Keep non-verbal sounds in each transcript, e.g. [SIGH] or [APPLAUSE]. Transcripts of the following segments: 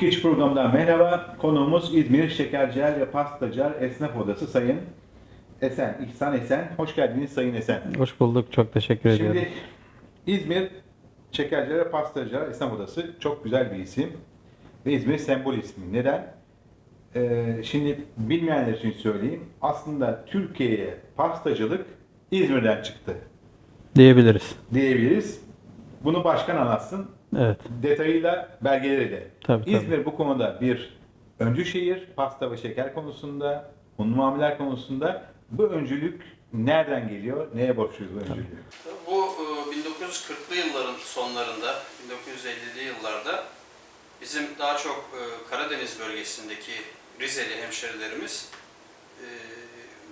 Tüketici Programı'ndan merhaba. Konuğumuz İzmir Şekerciler ve Pastacılar Esnaf Odası Sayın Esen, İhsan Esen. Hoş geldiniz Sayın Esen. Hoş bulduk. Çok teşekkür ediyorum. Şimdi İzmir Şekerciler ve Pastacılar Esnaf Odası çok güzel bir isim. Ve İzmir sembol ismi. Neden? Ee, şimdi bilmeyenler için söyleyeyim. Aslında Türkiye'ye pastacılık İzmir'den çıktı Diyebiliriz. diyebiliriz. Bunu başkan anlatsın. Evet. Detayıyla belgeleriyle. Tabii, tabii. İzmir bu konuda bir öncü şehir. Pasta ve şeker konusunda, unlu mamuller konusunda. Bu öncülük nereden geliyor? Neye borçluyuz bu öncülüğü? Bu e, 1940'lı yılların sonlarında, 1950'li yıllarda bizim daha çok e, Karadeniz bölgesindeki Rizeli hemşerilerimiz e,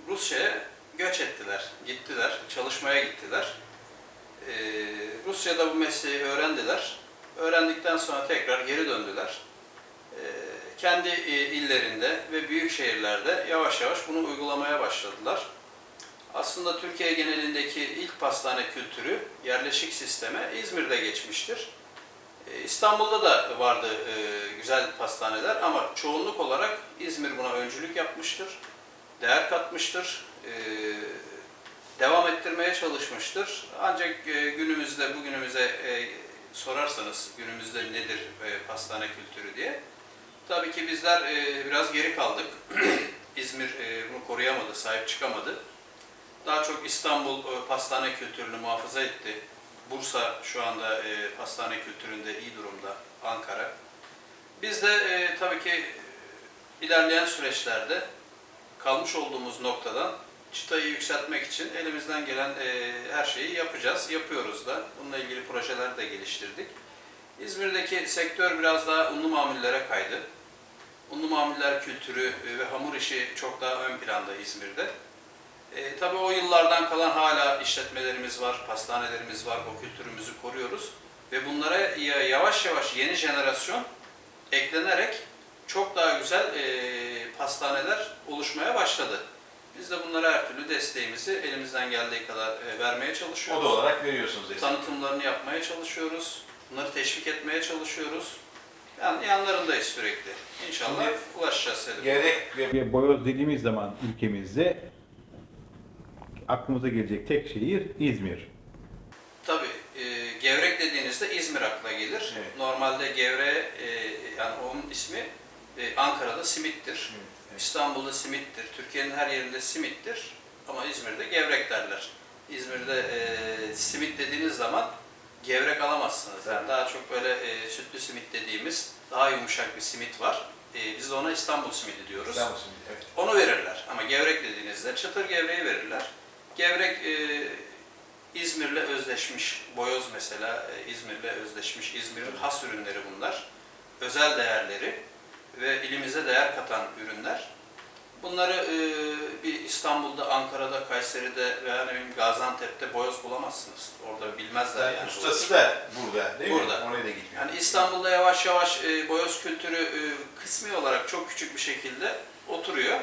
Rusya'ya göç ettiler, gittiler, çalışmaya gittiler. E, Rusya'da bu mesleği öğrendiler. Öğrendikten sonra tekrar geri döndüler. E, Kendi e, illerinde ve büyük şehirlerde yavaş yavaş bunu uygulamaya başladılar. Aslında Türkiye genelindeki ilk pastane kültürü yerleşik sisteme İzmir'de geçmiştir. Ee, İstanbul'da da vardı e, güzel pastaneler ama çoğunluk olarak İzmir buna öncülük yapmıştır. Değer katmıştır. e, Devam ettirmeye çalışmıştır. Ancak günümüzde, bugünümüze sorarsanız günümüzde nedir e, pastane kültürü diye. Tabii ki bizler e, biraz geri kaldık. [CLEARS THROAT] İzmir e, bunu koruyamadı, sahip çıkamadı. Daha çok İstanbul e, pastane kültürünü muhafaza etti. Bursa şu anda e, pastane kültüründe iyi durumda. Ankara. Biz de e, tabii ki ilerleyen süreçlerde kalmış olduğumuz noktadan çıtayı yükseltmek için elimizden gelen e, her şeyi yapacağız. Yapıyoruz da. Bununla ilgili projeler de geliştirdik. İzmir'deki sektör biraz daha unlu mamullere kaydı. Unlu mamuller kültürü e, ve hamur işi çok daha ön planda İzmir'de. E, tabii o yıllardan kalan hala işletmelerimiz var, pastanelerimiz var, o kültürümüzü koruyoruz. Ve bunlara ya- yavaş yavaş yeni jenerasyon eklenerek çok daha güzel e, pastaneler oluşmaya başladı. Biz de bunlara her türlü desteğimizi elimizden geldiği kadar e, vermeye çalışıyoruz. O da olarak veriyorsunuz destek. Tanıtımlarını yapmaya çalışıyoruz. Bunları teşvik etmeye çalışıyoruz. Yani yanlarındayız sürekli. İnşallah Şimdi ulaşacağız hedefine. Gerek ve boyoz dediğimiz zaman ülkemizde aklımıza gelecek tek şehir İzmir. Tabii e, gevrek dediğinizde İzmir akla gelir. Evet. Normalde gevre e, yani onun ismi e, Ankara'da simittir. evet. İstanbul'da simittir. Türkiye'nin her yerinde simittir. Ama İzmir'de gevrek derler. İzmir'de e, simit dediğiniz zaman gevrek alamazsınız. Yani daha çok böyle e, sütlü simit dediğimiz daha yumuşak bir simit var. E, biz de ona İstanbul simidi diyoruz. evet. Onu verirler. Ama gevrek dediğinizde çıtır gevreği verirler. Gevrek e, İzmir'le özleşmiş, boyoz mesela e, İzmir'le özleşmiş, İzmir'in has ürünleri bunlar. Özel değerleri ve ilimize değer katan ürünler. Bunları e, bir İstanbul'da, Ankara'da, Kayseri'de veya ne bileyim Gaziantep'te boyoz bulamazsınız. Orada bilmezler yani. Ustası da burada değil Burada. mi? Oraya da gitmiyor. Yani İstanbul'da yavaş yavaş e, boyoz kültürü e, kısmi olarak çok küçük bir şekilde oturuyor.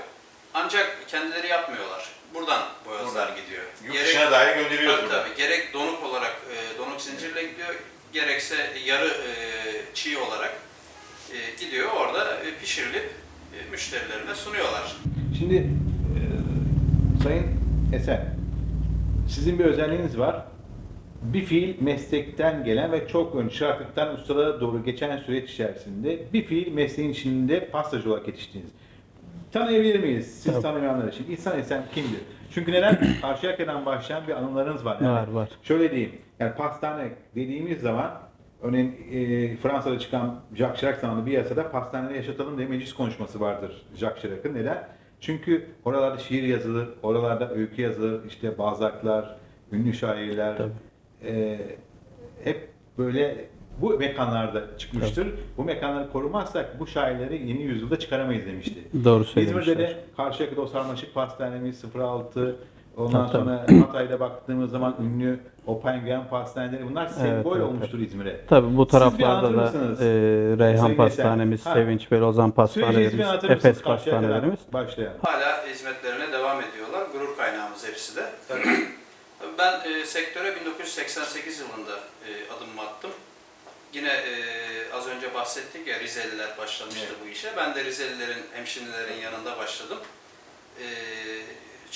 Ancak kendileri yapmıyorlar. Buradan boyozlar gidiyor. Yurt dışına dahi gönderiyoruz tabii, tabii, gerek donuk olarak e, donuk zincirle gidiyor, gerekse yarı e, çiğ olarak e, gidiyor. Orada e, pişirilip e, müşterilerine sunuyorlar. Şimdi e, Sayın Esen, sizin bir özelliğiniz var. Bir fiil meslekten gelen ve çok ön çıraklıktan ustalara doğru geçen süreç içerisinde bir fiil mesleğin içinde pastacı olarak yetiştiniz. Tanıyabilir miyiz siz Tabii. tanımayanlar için? İhsan Esen kimdir? Çünkü neden? Karşıyaka'dan başlayan bir anılarınız var. Yani Var var. Şöyle diyeyim, yani pastane dediğimiz zaman örneğin e, Fransa'da çıkan Jacques Chirac zamanında bir yasada pastaneleri yaşatalım diye meclis konuşması vardır Jacques Chirac'ın. Neden? Çünkü oralarda şiir yazılır, oralarda öykü yazılır, işte bazaklar, ünlü şairler, Tabii. e, hep böyle bu mekanlarda çıkmıştır. Bu mekanları korumazsak bu şairleri yeni yüzyılda çıkaramayız demişti. Doğru İzmir'de söylemişler. de Karşıyaka'da o sarmaşık pastanemiz 06, ondan Tabii, sonra [CLEARS THROAT] Hatay'da baktığımız zaman ünlü o penguen pastaneleri bunlar sembol evet, olmuştur İzmir'e. Tabii bu taraflarda da e, Reyhan Sayın Pastanemiz? Ha. Sevinç Lozan Süreci Pastanelerimiz, Efes Pastanelerimiz. Başlayan. Hala hizmetlerine devam ediyorlar. Gurur kaynağımız hepsi de. Tabii [CLEARS THROAT] Ben e, sektöre 1988 yılında e, adımımı attım. Yine e, az önce bahsettik ya Rizeliler başlamıştı Evet. bu işe. Ben de Rizelilerin, hemşinlilerin yanında başladım. Ee,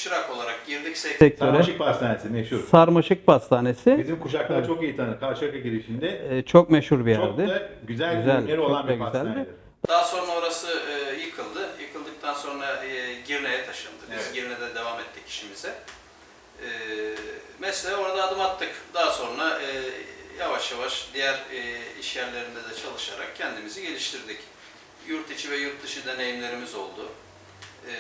çırak olarak girdik. Sek- Sektöre. Sarmaşık Pastanesi meşhur. Sarmaşık Pastanesi Bizim kuşaklar Evet. çok iyi tanır. Karşıyaka girişinde e, çok meşhur bir çok yerdi. da güzel, Güzel, ürünleri çok olan da bir güzeldi. pastanedir. Daha sonra orası e, yıkıldı. Yıkıldıktan sonra e, Girne'ye taşındı. Biz Evet. Girne'de devam ettik işimize. E, mesleğe orada adım attık. Daha sonra e, yavaş yavaş diğer e, iş yerlerinde de çalışarak kendimizi geliştirdik. Yurt içi ve yurt dışı deneyimlerimiz oldu. E,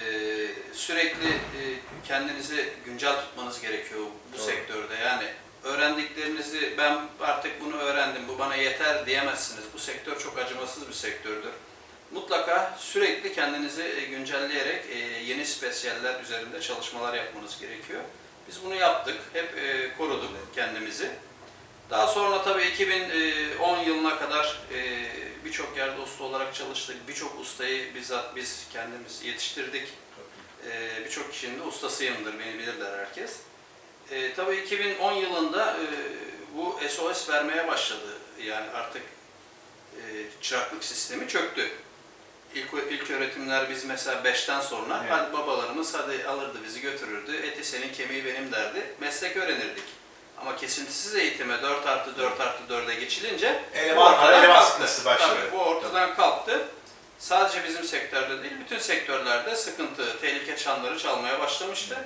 sürekli e, kendinizi güncel tutmanız gerekiyor bu Doğru. sektörde. Yani öğrendiklerinizi ben artık bunu öğrendim, bu bana yeter diyemezsiniz. Bu sektör çok acımasız bir sektördür. Mutlaka sürekli kendinizi e, güncelleyerek e, yeni spesiyeller üzerinde çalışmalar yapmanız gerekiyor. Biz bunu yaptık, hep e, koruduk kendimizi. Daha sonra tabii 2010 yılına kadar e, birçok yerde usta olarak çalıştık. Birçok ustayı bizzat biz kendimiz yetiştirdik. E, Birçok kişinin de ustasıyımdır, beni bilirler herkes. E, tabii 2010 yılında e, bu SOS vermeye başladı. Yani artık e, çıraklık sistemi çöktü. İlk, ilk öğretimler biz mesela 5'ten sonra Evet. hadi babalarımız hadi alırdı bizi götürürdü. Eti senin kemiği benim derdi. Meslek öğrenirdik. Ama kesintisiz eğitime 4 artı 4 artı 4'e geçilince Eleman, ortadan eleman sıkıntısı başladı. Tabii, bu ortadan kalktı. Sadece bizim sektörde değil, bütün sektörlerde sıkıntı, tehlike çanları çalmaya başlamıştı.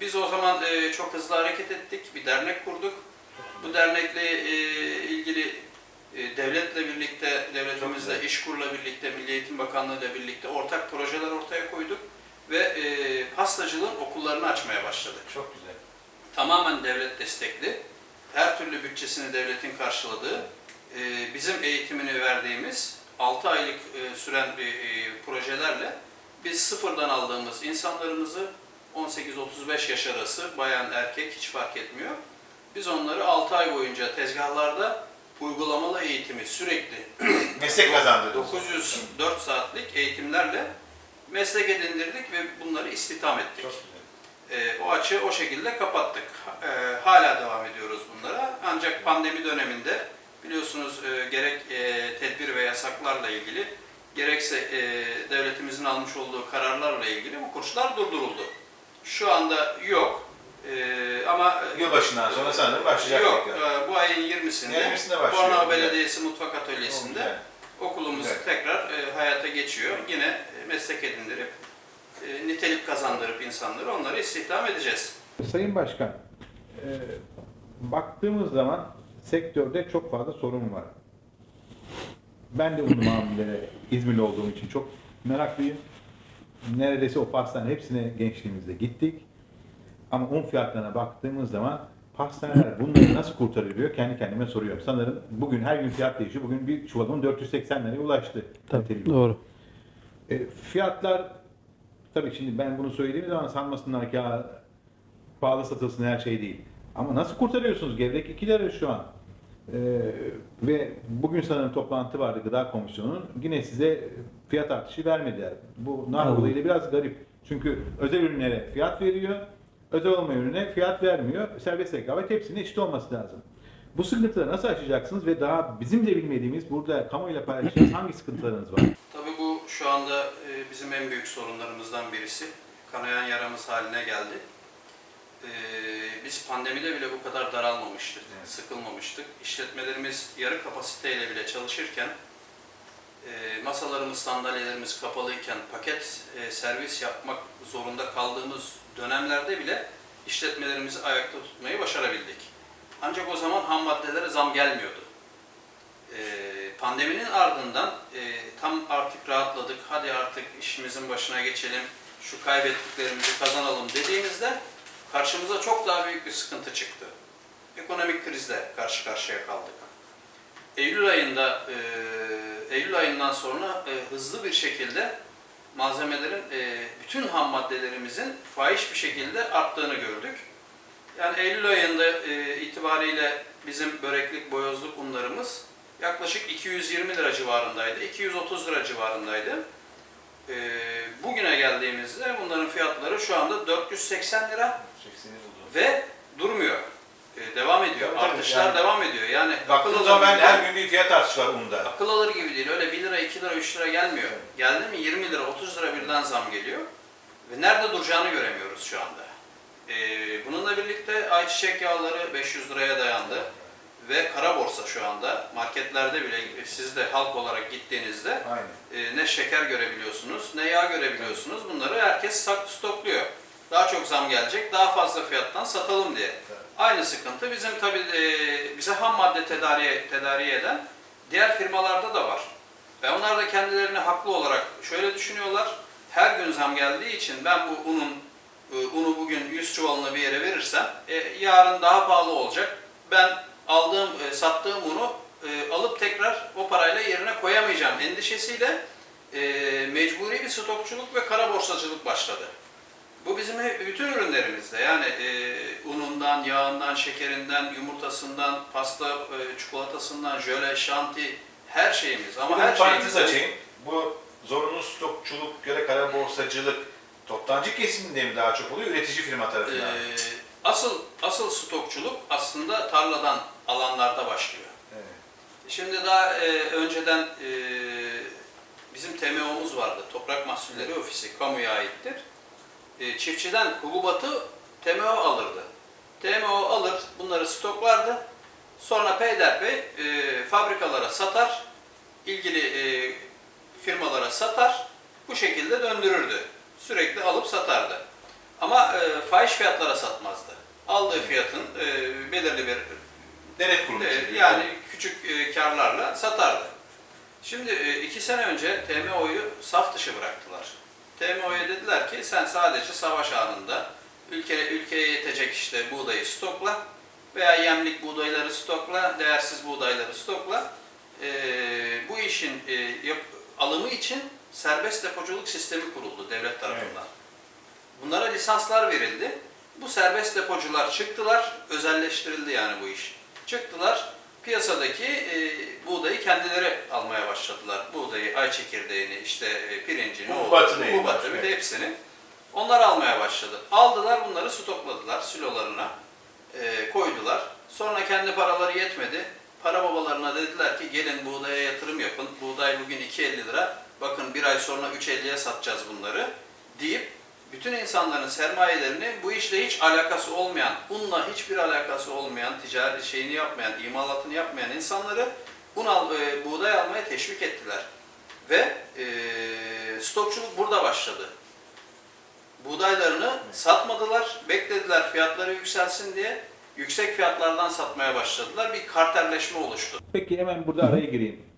Biz o zaman e, çok hızlı hareket ettik, bir dernek kurduk. Bu dernekle e, ilgili e, devletle birlikte, devletimizle. İşkur'la birlikte, Milli Eğitim Bakanlığı ile birlikte ortak projeler ortaya koyduk ve e, pastacılığın okullarını açmaya başladık Çok güzel. Tamamen devlet destekli, her türlü bütçesini devletin karşıladığı, e, bizim eğitimini verdiğimiz 6 aylık e, süren bir e, projelerle biz sıfırdan aldığımız insanlarımızı 18-35 yaş arası, bayan erkek hiç fark etmiyor. Biz onları 6 ay boyunca tezgahlarda uygulamalı eğitimi sürekli [CLEARS THROAT] Meslek kazandırdınız. 904 saatlik eğitimlerle meslek edindirdik ve bunları istihdam ettik. Çok. E, o açığı o şekilde kapattık. E, hala devam ediyoruz bunlara. Ancak pandemi döneminde biliyorsunuz e, gerek e, tedbir ve yasaklarla ilgili gerekse e, devletimizin almış olduğu kararlarla ilgili bu kurslar durduruldu. Şu anda yok. E, ama Yılbaşından sonra sanırım başlayacak Yok. e, bu ayın 20'sinde 20'sinde başlıyor. Bornova. Belediyesi Mutfak Atölyesi'nde güzel. okulumuz Güzel. tekrar e, hayata geçiyor. Yine meslek edindirip e, nitelik kazandırıp insanları onları istihdam edeceğiz. Sayın Başkan, e, baktığımız zaman sektörde çok fazla sorun var. Ben de un mamulleri İzmirli olduğum için çok meraklıyım. Neredeyse o pastanın hepsine gençliğimizde gittik. Ama un fiyatlarına baktığımız zaman pastaneler bunları nasıl kurtarılıyor kendi kendime soruyorum. Sanırım bugün her gün fiyat değişiyor. Bugün bir çuval un 480 liraya ulaştı. Tabii, doğru. E, fiyatlar tabii şimdi ben bunu söylediğim zaman sanmasınlar ki ya, pahalı satılsın her şey değil. Ama nasıl kurtarıyorsunuz? Gevrek 2 lira şu an. E, ve bugün sanırım toplantı vardı Gıda Komisyonu'nun. Yine size fiyat artışı vermediler. Bu nar olayıyla biraz garip. Çünkü özel ürünlere fiyat veriyor. Özel olmayan ürüne fiyat vermiyor. Serbest rekabet hepsinin eşit olması lazım. Bu sıkıntıları nasıl aşacaksınız ve daha bizim de bilmediğimiz burada kamuoyuyla paylaşacağınız [CLEARS THROAT] hangi sıkıntılarınız var? Tabii bu şu anda e, bizim en büyük sorunlarımızdan birisi. Kanayan yaramız haline geldi. E, Biz pandemide bile bu kadar daralmamıştık, Evet. sıkılmamıştık. İşletmelerimiz yarı kapasiteyle bile çalışırken, e, masalarımız, sandalyelerimiz kapalıyken paket servis yapmak zorunda kaldığımız dönemlerde bile işletmelerimizi ayakta tutmayı başarabildik. Ancak o zaman ham maddelere zam gelmiyordu. Ee, pandeminin ardından e, tam artık rahatladık, hadi artık işimizin başına geçelim, şu kaybettiklerimizi kazanalım dediğimizde karşımıza çok daha büyük bir sıkıntı çıktı. Ekonomik krizle karşı karşıya kaldık. Eylül ayında, e, Eylül ayından sonra e, hızlı bir şekilde malzemelerin, e, bütün ham maddelerimizin fahiş bir şekilde arttığını gördük. Yani Eylül ayında e, itibariyle bizim böreklik, boyozluk unlarımız yaklaşık 220 lira civarındaydı, 230 lira civarındaydı. E, bugüne geldiğimizde bunların fiyatları şu anda 480 lira 80'i buldu. ve durmuyor. e, devam ediyor. Tabii, Artışlar yani- devam ediyor. Yani akıl alır ben her gün bir fiyat artışı var unda. akıl alır gibi değil. Öyle 1 lira, 2 lira, 3 lira gelmiyor. Evet. Geldi mi 20 lira, 30 lira birden zam geliyor. Ve nerede duracağını göremiyoruz şu anda. E, bununla birlikte ayçiçek yağları 500 liraya dayandı. Ve kara borsa şu anda marketlerde bile siz de halk olarak gittiğinizde Aynen. e, ne şeker görebiliyorsunuz, ne yağ görebiliyorsunuz. Bunları herkes sak stokluyor. Daha çok zam gelecek, daha fazla fiyattan satalım diye. Aynı sıkıntı bizim tabii e, bize ham madde tedariği, tedariği eden diğer firmalarda da var. Ve onlar da kendilerini haklı olarak şöyle düşünüyorlar. Her gün zam geldiği için ben bu unun e, unu bugün 100 çuvalını bir yere verirsem e, yarın daha pahalı olacak. Ben aldığım, e, sattığım unu e, alıp tekrar o parayla yerine koyamayacağım endişesiyle e, mecburi bir stokçuluk ve kara borsacılık başladı. Bu bizim hep- bütün ürünlerimizde yani e, unundan, yağından, şekerinden, yumurtasından, pasta e, çikolatasından, jöle, şanti her şeyimiz ama Ama her parantez açayım. Bu zorunlu stokçuluk ya da kara borsacılık toptancı kesiminde mi daha çok oluyor, üretici firma tarafından? e, asıl asıl stokçuluk aslında tarladan alanlarda başlıyor. Evet. Şimdi daha e, önceden e, bizim TMO'muz vardı. Toprak Mahsulleri Ofisi, kamuya aittir. E, çiftçiden hububatı TMO alırdı. TMO alır, bunları stoklardı. Sonra peyderpey e, fabrikalara satar, ilgili e, firmalara satar, bu şekilde döndürürdü. Sürekli alıp satardı. Ama e, fahiş fiyatlara satmazdı. Aldığı fiyatın e, belirli bir Devlet kurulu. e, yani küçük e, karlarla satardı. Şimdi e, iki sene önce TMO'yu saf dışı bıraktılar. TMO'ya dediler ki sen sadece savaş anında ülke, ülkeye yetecek işte buğdayı stokla veya yemlik buğdayları stokla, değersiz buğdayları stokla. E, bu işin e, yap- alımı için serbest depoculuk sistemi kuruldu devlet tarafından. Bunlara lisanslar verildi. Bu serbest depocular çıktılar, özelleştirildi yani bu iş. Çıktılar, piyasadaki e, buğdayı kendileri almaya başladılar. Buğdayı, ay çekirdeğini, işte e, pirincini, Hububatını, o- hububatı bir de hepsini. Onlar almaya başladı. Aldılar bunları stokladılar silolarına e, koydular. Sonra kendi paraları yetmedi. Para babalarına dediler ki gelin buğdaya yatırım yapın. Buğday bugün 2.50 lira. Bakın bir ay sonra 3.50'ye satacağız bunları deyip bütün insanların sermayelerini bu işle hiç alakası olmayan, unla hiçbir alakası olmayan, ticari şeyini yapmayan, imalatını yapmayan insanları un al, e, buğday almaya teşvik ettiler. Ve e, stokçuluk burada başladı. Buğdaylarını satmadılar, beklediler fiyatları yükselsin diye. Yüksek fiyatlardan satmaya başladılar. Bir kartelleşme oluştu. Peki hemen burada araya gireyim.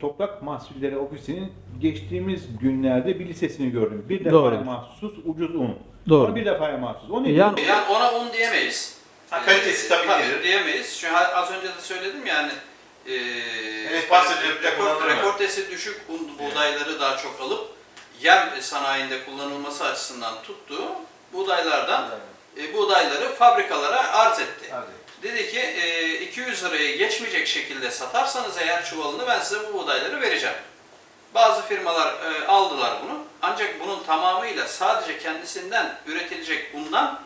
Toprak Mahsulleri Ofisi'nin geçtiğimiz günlerde bir listesini gördüm. Bir defaya Doğru. mahsus ucuz un. Doğru. Ama bir defaya mahsus. O ne? Yani- Yani ona un diyemeyiz. Ha, kalitesi tabii ki. diyemeyiz. An az önce de söyledim yani. E, Evet, pastacılıkta rekor, rekortesi düşük un buğdayları daha çok alıp yem sanayinde kullanılması açısından tuttuğu buğdaylardan e, buğdayları fabrikalara arz etti. Hadi. Dedi ki e, 200 liraya geçmeyecek şekilde satarsanız eğer çuvalını ben size bu buğdayları vereceğim. Bazı firmalar e, aldılar bunu. Ancak bunun tamamıyla sadece kendisinden üretilecek undan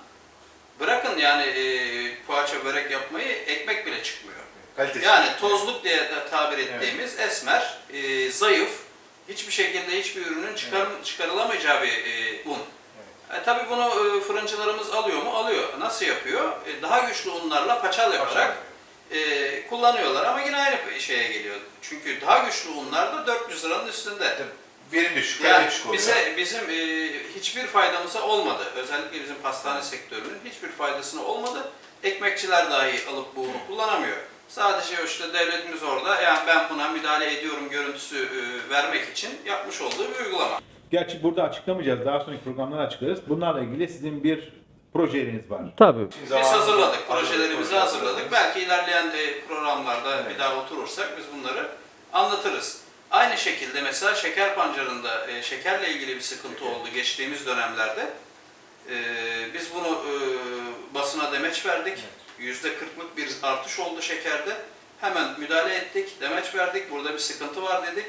bırakın yani e, poğaça börek yapmayı ekmek bile çıkmıyor. Kalitesi. Yani tozluk diye tabir ettiğimiz esmer, e, zayıf, hiçbir şekilde hiçbir ürünün çıkar, çıkarılamayacağı bir e, un. E, tabii bunu e, fırıncılarımız alıyor mu? Alıyor. Nasıl yapıyor? E, daha güçlü unlarla paçal yaparak e, kullanıyorlar ama yine aynı şeye geliyor. Çünkü daha güçlü unlar da 400 liranın üstünde. Verim düşük, Yani düşük oluyor. bize bizim e, hiçbir faydamıza olmadı. Özellikle bizim pastane sektörünün hiçbir faydasına olmadı. Ekmekçiler dahi alıp bu unu kullanamıyor. Sadece işte devletimiz orada yani ben buna müdahale ediyorum görüntüsü e, vermek için yapmış olduğu bir uygulama. Gerçi burada açıklamayacağız. Daha sonraki programlarda açıklarız. Bunlarla ilgili sizin bir projeniz var. tabii. Biz hazırladık, projelerimizi hazırladık. Belki ilerleyen e, programlarda Evet. bir daha oturursak biz bunları anlatırız. Aynı şekilde mesela şeker pancarında e, şekerle ilgili bir sıkıntı oldu geçtiğimiz dönemlerde. E, biz bunu e, basına demeç verdik. Yüzde kırklık bir artış oldu şekerde. Hemen müdahale ettik, demeç verdik. Burada bir sıkıntı var dedik.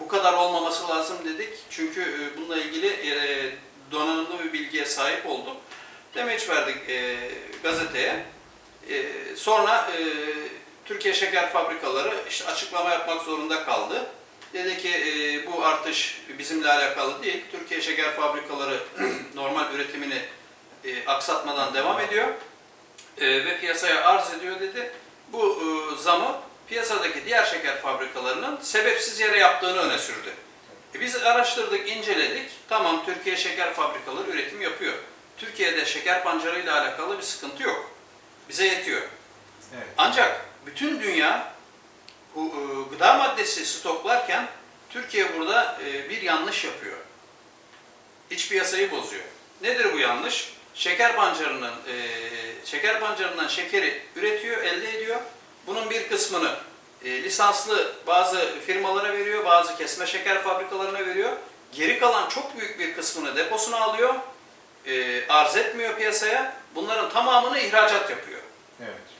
Bu kadar olmaması lazım dedik. Çünkü e, bununla ilgili e, donanımlı bir bilgiye sahip olduk. Demeç verdik e, gazeteye. Sonra Türkiye Şeker Fabrikaları işte açıklama yapmak zorunda kaldı. Dedi ki bu artış bizimle alakalı değil. Türkiye Şeker Fabrikaları [CLEARS THROAT] normal üretimini aksatmadan devam ediyor ve piyasaya arz ediyor dedi. Bu zamı piyasadaki diğer şeker fabrikalarının sebepsiz yere yaptığını öne sürdü. E, biz araştırdık, inceledik. Tamam Türkiye Şeker Fabrikaları üretim yapıyor. Türkiye'de şeker pancarı ile alakalı bir sıkıntı yok. Bize yetiyor. Evet. Ancak bütün dünya e, gıda maddesi stoklarken Türkiye burada e, bir yanlış yapıyor. İç piyasayı bozuyor. Nedir bu yanlış? Şeker pancarının e, şeker pancarından şekeri üretiyor, elde ediyor. Bunun bir kısmını e, lisanslı bazı firmalara veriyor, bazı kesme şeker fabrikalarına veriyor. Geri kalan çok büyük bir kısmını deposuna alıyor, e, arz etmiyor piyasaya. Bunların tamamını ihracat yapıyor. Evet.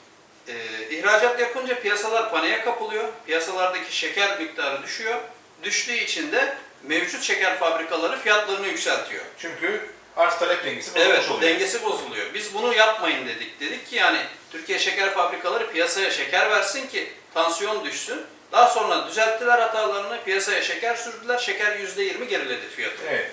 Ee, ihracat yapınca piyasalar paniğe kapılıyor. Piyasalardaki şeker miktarı düşüyor. Düştüğü için de mevcut şeker fabrikaları fiyatlarını yükseltiyor. Çünkü arz talep dengesi bozulmuş Evet, oluyor. dengesi bozuluyor. Biz bunu yapmayın dedik. Dedik ki yani Türkiye şeker fabrikaları piyasaya şeker versin ki tansiyon düşsün. Daha sonra düzelttiler hatalarını, piyasaya şeker sürdüler. Şeker %20 geriledi fiyatı. Evet.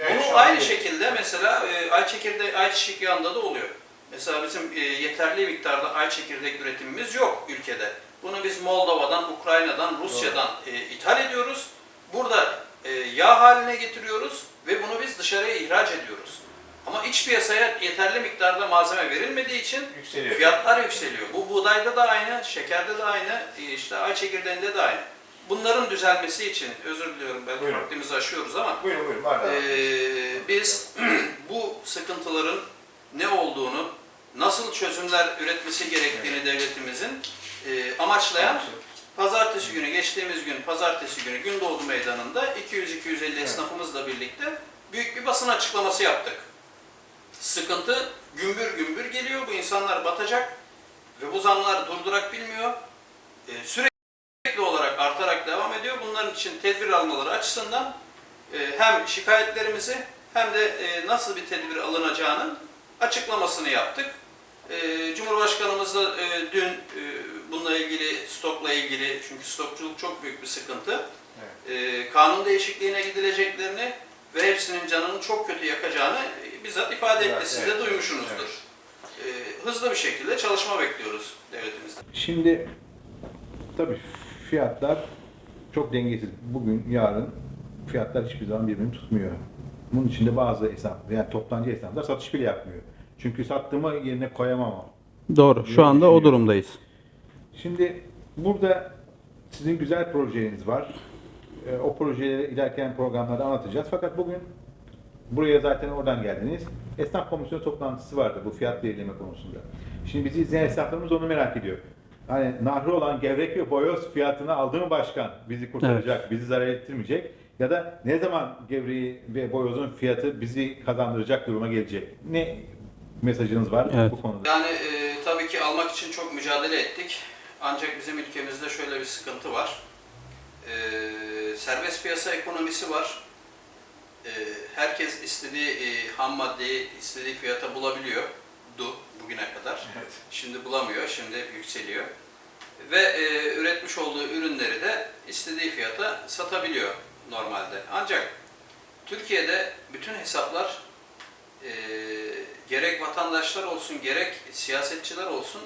Yani Bunu aynı şekilde mesela e, ay çekirdeği, ayçiçek yağında da oluyor. Mesela bizim e, yeterli miktarda ay çekirdek üretimimiz yok ülkede. Bunu biz Moldova'dan, Ukrayna'dan, Rusya'dan e, ithal ediyoruz. Burada e, yağ haline getiriyoruz ve bunu biz dışarıya ihraç ediyoruz. Ama iç piyasaya yeterli miktarda malzeme verilmediği için Yükseliyor. fiyatlar yükseliyor. Bu buğdayda da aynı, şekerde de aynı, e, işte ay çekirdeğinde de aynı. Bunların düzelmesi için, özür diliyorum belki Buyurun. vaktimizi aşıyoruz ama Buyurun buyurun. Ee, biz [CLEARS THROAT] bu sıkıntıların ne olduğunu, nasıl çözümler üretmesi gerektiğini devletimizin e, amaçlayan pazartesi günü, geçtiğimiz gün pazartesi günü Gündoğdu Meydanı'nda 200-250 esnafımızla birlikte büyük bir basın açıklaması yaptık. Sıkıntı gümbür gümbür geliyor, bu insanlar batacak ve bu zamlar durdurak bilmiyor. E, sürekli olarak artarak devam ediyor. Bunların için tedbir almaları açısından e, hem şikayetlerimizi hem de e, nasıl bir tedbir alınacağının açıklamasını yaptık. E, Cumhurbaşkanımız da e, dün e, bununla ilgili, stokla ilgili, çünkü stokçuluk çok büyük bir sıkıntı, e, kanun değişikliğine gidileceklerini ve hepsinin canını çok kötü yakacağını bizzat ifade etti. Evet, Siz evet, de duymuşsunuzdur. E, hızlı bir şekilde çalışma bekliyoruz devletimizden. Şimdi tabii fiyatlar çok dengesiz. Bugün, yarın fiyatlar hiçbir zaman birbirini tutmuyor. Bunun içinde bazı esnaf, yani toptancı esnaflar satış bile yapmıyor. Çünkü sattığımı yerine koyamam. Doğru. Şu anda o durumdayız. Şimdi burada sizin güzel projeniz var. Ee, O projeleri ilerleyen programlarda anlatacağız. Fakat bugün buraya zaten oradan geldiniz. Esnaf komisyonu toplantısı vardı bu fiyat belirleme konusunda. Şimdi bizi izleyen esnaflarımız onu merak ediyor. Hani nahri olan gevrek ve boyoz fiyatını aldı mı başkan bizi kurtaracak, bizi zarar ettirmeyecek? Ya da ne zaman gevreği ve boyozun fiyatı bizi kazandıracak duruma gelecek? Ne mesajınız var Evet. bu konuda? Yani e, tabii ki almak için çok mücadele ettik. Ancak bizim ülkemizde şöyle bir sıkıntı var. E, serbest piyasa ekonomisi var. E, herkes istediği e, ham maddeyi istediği fiyata bulabiliyor. Du bugüne kadar. Evet. Şimdi bulamıyor, şimdi yükseliyor. Ve e, üretmiş olduğu ürünleri de istediği fiyata satabiliyor normalde. Ancak Türkiye'de bütün hesaplar e, gerek vatandaşlar olsun gerek siyasetçiler olsun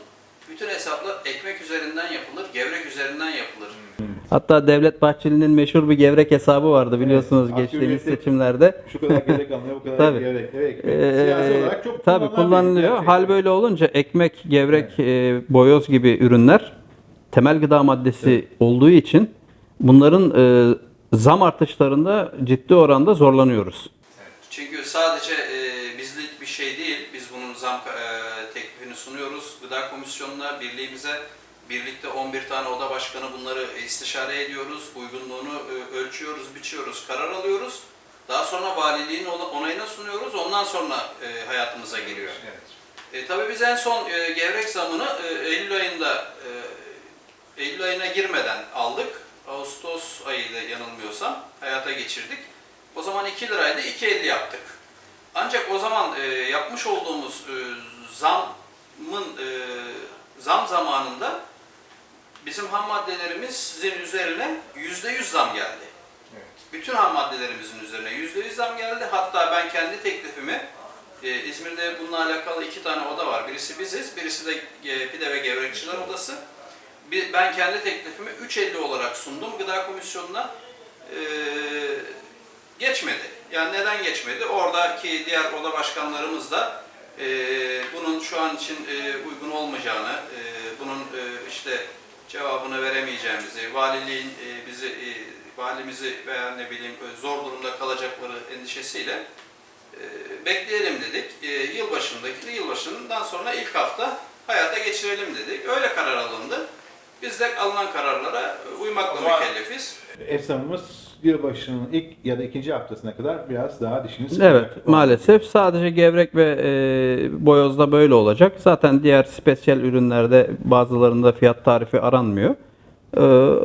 bütün hesaplar ekmek üzerinden yapılır, gevrek üzerinden yapılır. Hatta Devlet Bahçeli'nin meşhur bir gevrek hesabı vardı biliyorsunuz Evet, geçtiğimiz asgari seçimlerde. Şu kadar gerek alınıyor, bu kadar [LAUGHS] Tabii. gerek. Evet. Ee, Siyasi olarak çok tabii kullanılan bir kullanılıyor. gerçek. Hal böyle olunca ekmek, gevrek, e, boyoz gibi ürünler temel gıda maddesi olduğu için bunların e, zam artışlarında ciddi oranda zorlanıyoruz. Çünkü sadece e, bizlik bir şey değil, biz bunun zam e, Gıda Komisyonu'na, birliğimize. Birlikte 11 tane oda başkanı bunları istişare ediyoruz, uygunluğunu e, ölçüyoruz, biçiyoruz, karar alıyoruz. Daha sonra valiliğin ona- onayına sunuyoruz, ondan sonra e, hayatımıza giriyor. Evet. E, tabii biz en son e, gevrek zamını e, Eylül ayında e, Eylül ayına girmeden aldık. Ağustos ayıydı yanılmıyorsam hayata geçirdik. O zaman 2 liraydı 2.50 yaptık. Ancak o zaman e, yapmış olduğumuz e, zam e, zam zamanında bizim ham maddelerimizin üzerine yüzde yüz zam geldi. Evet. Bütün ham maddelerimizin üzerine yüzde yüz zam geldi. Hatta ben kendi teklifimi e, İzmir'de bununla alakalı iki tane oda var. Birisi biziz, birisi de e, Pide ve Gevrekçiler Odası. Bir- Ben kendi teklifimi 3.50 olarak sundum Gıda Komisyonu'na. E, geçmedi. Yani neden geçmedi? Oradaki diğer oda başkanlarımız da e, bunun şu an için e, uygun olmayacağını, e, bunun e, işte cevabını veremeyeceğimizi, valiliğin e, bizi, e, valimizi veya ne bileyim zor durumda kalacakları endişesiyle e, bekleyelim dedik. E, yılbaşındaki, yılbaşından sonra ilk hafta hayata geçirelim dedik. Öyle karar alındı. Biz de alınan kararlara uymakla mükellefiz. Esnafımız yılbaşının ilk ya da ikinci haftasına kadar biraz daha dişini Evet sıkacak. maalesef sadece gevrek ve e, boyozda böyle olacak. Zaten diğer spesiyel ürünlerde bazılarında fiyat tarifi aranmıyor. E,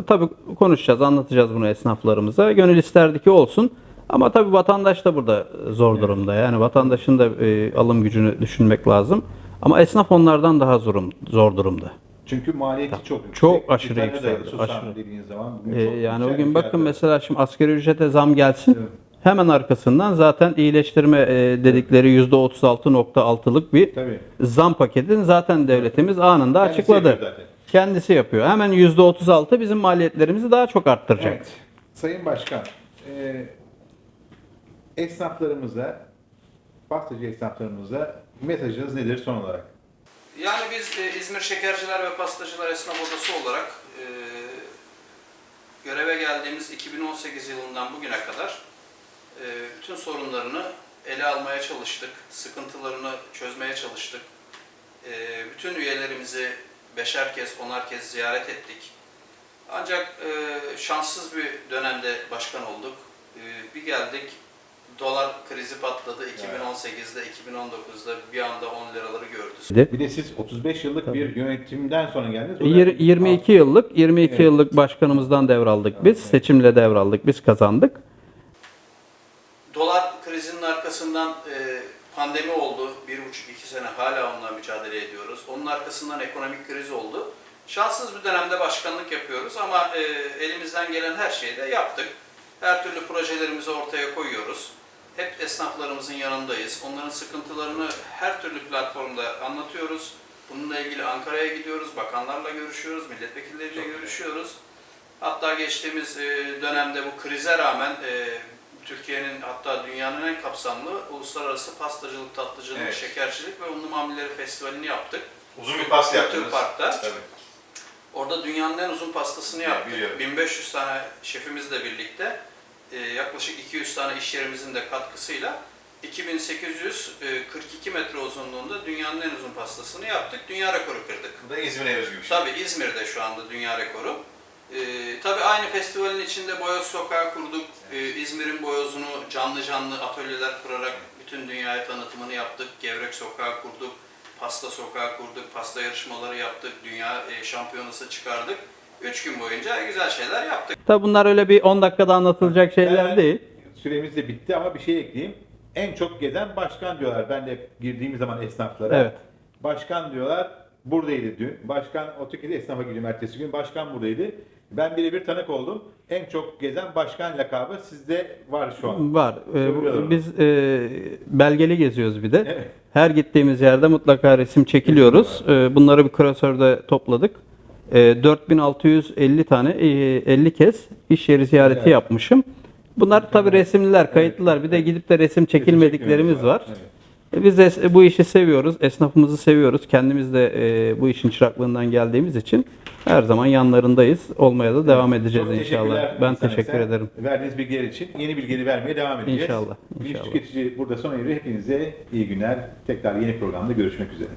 tabii konuşacağız, anlatacağız bunu esnaflarımıza. Gönül isterdi ki olsun. Ama tabii vatandaş da burada zor durumda. Yani vatandaşın da e, alım gücünü düşünmek lazım. Ama esnaf onlardan daha zor, zor durumda. Çünkü maliyeti çok yüksek. Çok aşırı dayalı susam aşırı. dediğiniz zaman bugün E, çok yani yüksek o gün bakın fiyatlar. mesela şimdi asgari ücrete zam gelsin. Evet. Hemen arkasından zaten iyileştirme e, dedikleri %36.6'lık bir Tabii. zam paketini zaten devletimiz anında Kendisi açıkladı. yapıyor zaten. Kendisi yapıyor. Hemen %36 bizim maliyetlerimizi daha çok arttıracak. Evet. Sayın Başkan, e, esnaflarımıza, pastacı esnaflarımıza mesajınız nedir son olarak? Yani biz e, İzmir Şekerciler ve Pastacılar Esnaf Odası olarak e, göreve geldiğimiz 2018 yılından bugüne kadar e, bütün sorunlarını ele almaya çalıştık. Sıkıntılarını çözmeye çalıştık. E, bütün üyelerimizi beşer kez, onar kez ziyaret ettik. Ancak e, şanssız bir dönemde başkan olduk. E, bir geldik, dolar krizi patladı 2018'de, 2019'da bir anda 10 liraları gördü. Bir de siz 35 yıllık bir yönetimden sonra geldiniz. Da- Yir- 22 yıllık 22 Evet. yıllık başkanımızdan devraldık biz. Seçimle devraldık. Biz kazandık. Dolar krizinin arkasından e, pandemi oldu. Bir buçuk iki sene hala onunla mücadele ediyoruz. Onun arkasından ekonomik kriz oldu. Şanssız bir dönemde başkanlık yapıyoruz ama e, elimizden gelen her şeyi de yaptık. Her türlü projelerimizi ortaya koyuyoruz. Hep esnaflarımızın yanındayız. Onların sıkıntılarını her türlü platformda anlatıyoruz. Bununla ilgili Ankara'ya gidiyoruz, bakanlarla görüşüyoruz, milletvekilleriyle görüşüyoruz. Hatta geçtiğimiz e, dönemde bu krize rağmen e, Türkiye'nin hatta dünyanın en kapsamlı uluslararası pastacılık, tatlıcılık, Evet. şekercilik ve unlu mamulleri festivalini yaptık. Uzun bir pas Kültür yaptınız. Park'ta. Tabii. Orada dünyanın en uzun pastasını Ya, yaptık. biliyorum. 1500 tane şefimizle birlikte yaklaşık 200 tane iş yerimizin de katkısıyla 2842 metre uzunluğunda dünyanın en uzun pastasını yaptık. Dünya rekoru kırdık. Bu da İzmir'e özgü bir şey. Tabii İzmir'de şu anda dünya rekoru. Ee, tabii aynı festivalin içinde Boyoz Sokağı kurduk. Ee, İzmir'in boyozunu canlı canlı atölyeler kurarak bütün dünyaya tanıtımını yaptık. Gevrek Sokağı kurduk, Pasta Sokağı kurduk, pasta yarışmaları yaptık, dünya e, şampiyonası çıkardık. Üç gün boyunca güzel şeyler yaptık. Tabi bunlar öyle bir 10 dakikada anlatılacak şeyler Ben- değil. Süremiz de bitti ama bir şey ekleyeyim. En çok gezen başkan diyorlar. Ben de girdiğimiz zaman esnaflara. Evet. Başkan diyorlar buradaydı dün. Başkan öteki de esnafa gidiyorum ertesi gün. Başkan buradaydı. Ben birebir tanık oldum. En çok gezen başkan lakabı sizde var şu an. Var. Ee, Söylüyorum. biz e, belgeli geziyoruz bir de. Evet. Her gittiğimiz yerde mutlaka resim çekiliyoruz. Ee, bunları bir klasörde topladık. Ee, 4650 tane e, 50 kez iş yeri ziyareti Evet. yapmışım. Bunlar tabi resimliler, kayıtlılar. Bir de gidip de resim çekilmediklerimiz var. E, Biz de bu işi seviyoruz, esnafımızı seviyoruz. Kendimiz de e, bu işin çıraklığından geldiğimiz için her zaman yanlarındayız. Olmaya da devam edeceğiz Çok inşallah. Ben teşekkür ederim. Verdiğiniz bilgiler için yeni bilgileri vermeye devam edeceğiz. İnşallah, Bilinç inşallah. tüketici burada sona eriyor. Hepinize iyi günler. Tekrar yeni programda görüşmek üzere.